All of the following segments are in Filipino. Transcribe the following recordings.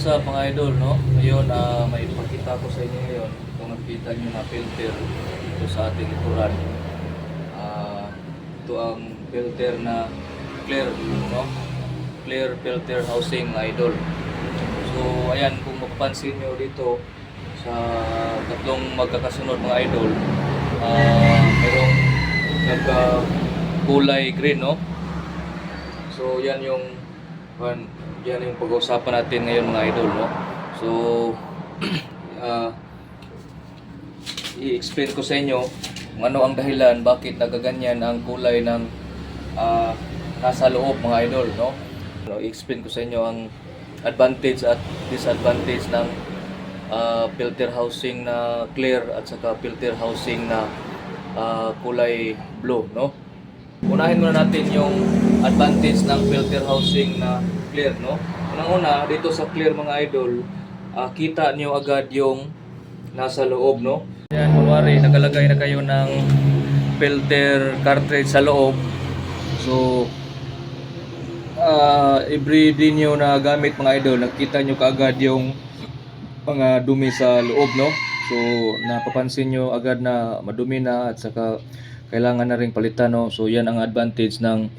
what's up mga idol, no? Ngayon, ah, may ipakita ko sa inyo ngayon kung nakita nyo na filter dito sa ating likuran. Ah, ito ang filter na clear, no? Clear filter housing idol. So, ayan, kung mapapansin nyo dito sa tatlong magkakasunod mga idol, ah, merong nagka kulay green, no? So, yan yung yan, yan yung pag-uusapan natin ngayon mga idol, no? So, ah, i-explain ko sa inyo kung ano ang dahilan bakit nagaganyan ang kulay ng ah, nasa loob mga idol, no? no i-explain ko sa inyo ang advantage at disadvantage ng ah, filter housing na clear at saka filter housing na ah, kulay blue, no? Unahin muna natin yung advantage ng filter housing na clear, no? Unang-una, dito sa clear mga idol, ah, kita niyo agad yung nasa loob, no? Yan, kunwari, nakalagay na kayo ng filter cartridge sa loob. So, ah every day nyo na gamit mga idol, nakita nyo kaagad yung mga dumi sa loob, no? So, napapansin nyo agad na madumi na at saka kailangan na rin palitan, no? So, yan ang advantage ng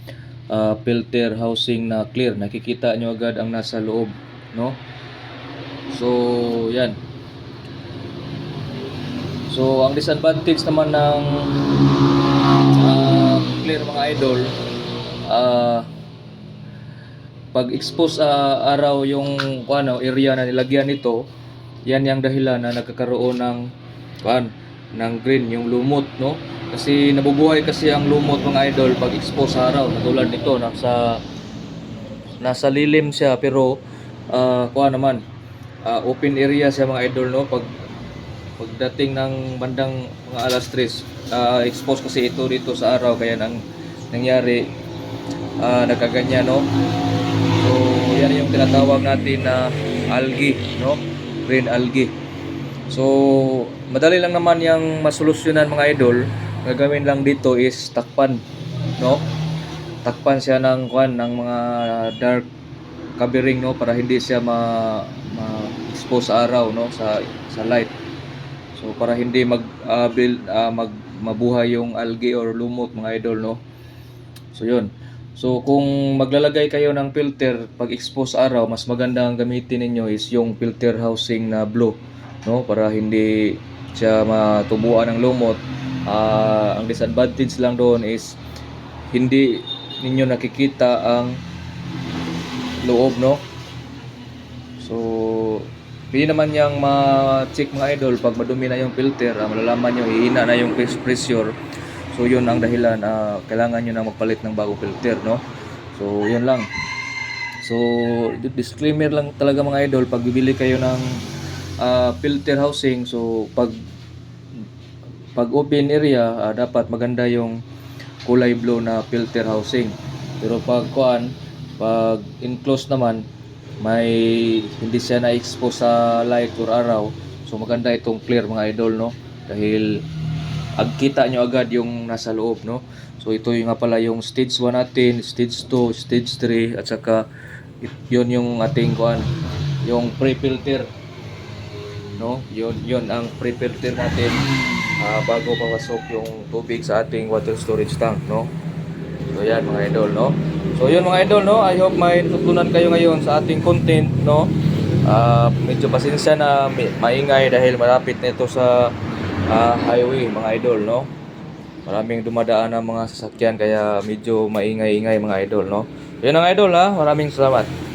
ah, filter housing na clear. Nakikita nyo agad ang nasa loob, no? So, yan. So, ang disadvantage naman ng ah, clear mga idol, ah pag expose sa araw yung ano, area na nilagyan nito, yan yung dahilan na nagkakaroon ng kuan ng green yung lumot no kasi nabubuhay kasi ang lumot mga idol pag expose sa araw katulad nito nasa nasa lilim siya pero uh, kuan naman ah, open area siya mga idol no pag pagdating ng bandang mga alas 3 ah, expose kasi ito dito sa araw kaya nang nangyari ah, nagkaganyan no So, yan yung tinatawag natin na algae, no? Green algae. So, madali lang naman yung masolusyonan mga idol. Gagawin lang dito is takpan, no? Takpan siya ng kwan ng mga dark covering no para hindi siya ma, ma expose sa araw no sa sa light. So para hindi mag ah, build, ah, mag mabuhay yung algae or lumot mga idol no. So yun. So kung maglalagay kayo ng filter pag expose araw, mas maganda ang gamitin ninyo is yung filter housing na blue, no? Para hindi siya matubuan ng lumot. Ah, ang disadvantage lang doon is hindi ninyo nakikita ang loob, no? So, hindi naman yang ma-check mga idol pag madumi na yung filter, ah, malalaman nyo, hihina na yung pres- pressure. So, yun ang dahilan, ah, kailangan nyo na magpalit ng bagong filter, no? So, yun lang. So, di- disclaimer lang talaga mga idol, pag bibili kayo ng ah, filter housing, so, pag pag open area, ah, dapat maganda yung kulay blue na filter housing. Pero pag kuan, pag enclosed naman, may hindi siya na-expose sa light or araw. So maganda itong clear mga idol, no? Dahil agkita nyo agad yung nasa loob, no? So ito yung nga pala yung stage 1 natin, stage 2, stage 3, at saka yun yung ating kuan, yung pre-filter. No? Yun, yun ang pre-filter natin ah, bago papasok yung tubig sa ating water storage tank, no? So yan mga idol, no? So yun mga idol, no? I hope may tutunan kayo ngayon sa ating content, no? Ah, medyo pasensya na maingay dahil malapit na ito sa ah, highway mga idol, no? Maraming dumadaan ng mga sasakyan kaya medyo maingay-ingay mga idol, no? Yun ang idol ha. Maraming salamat.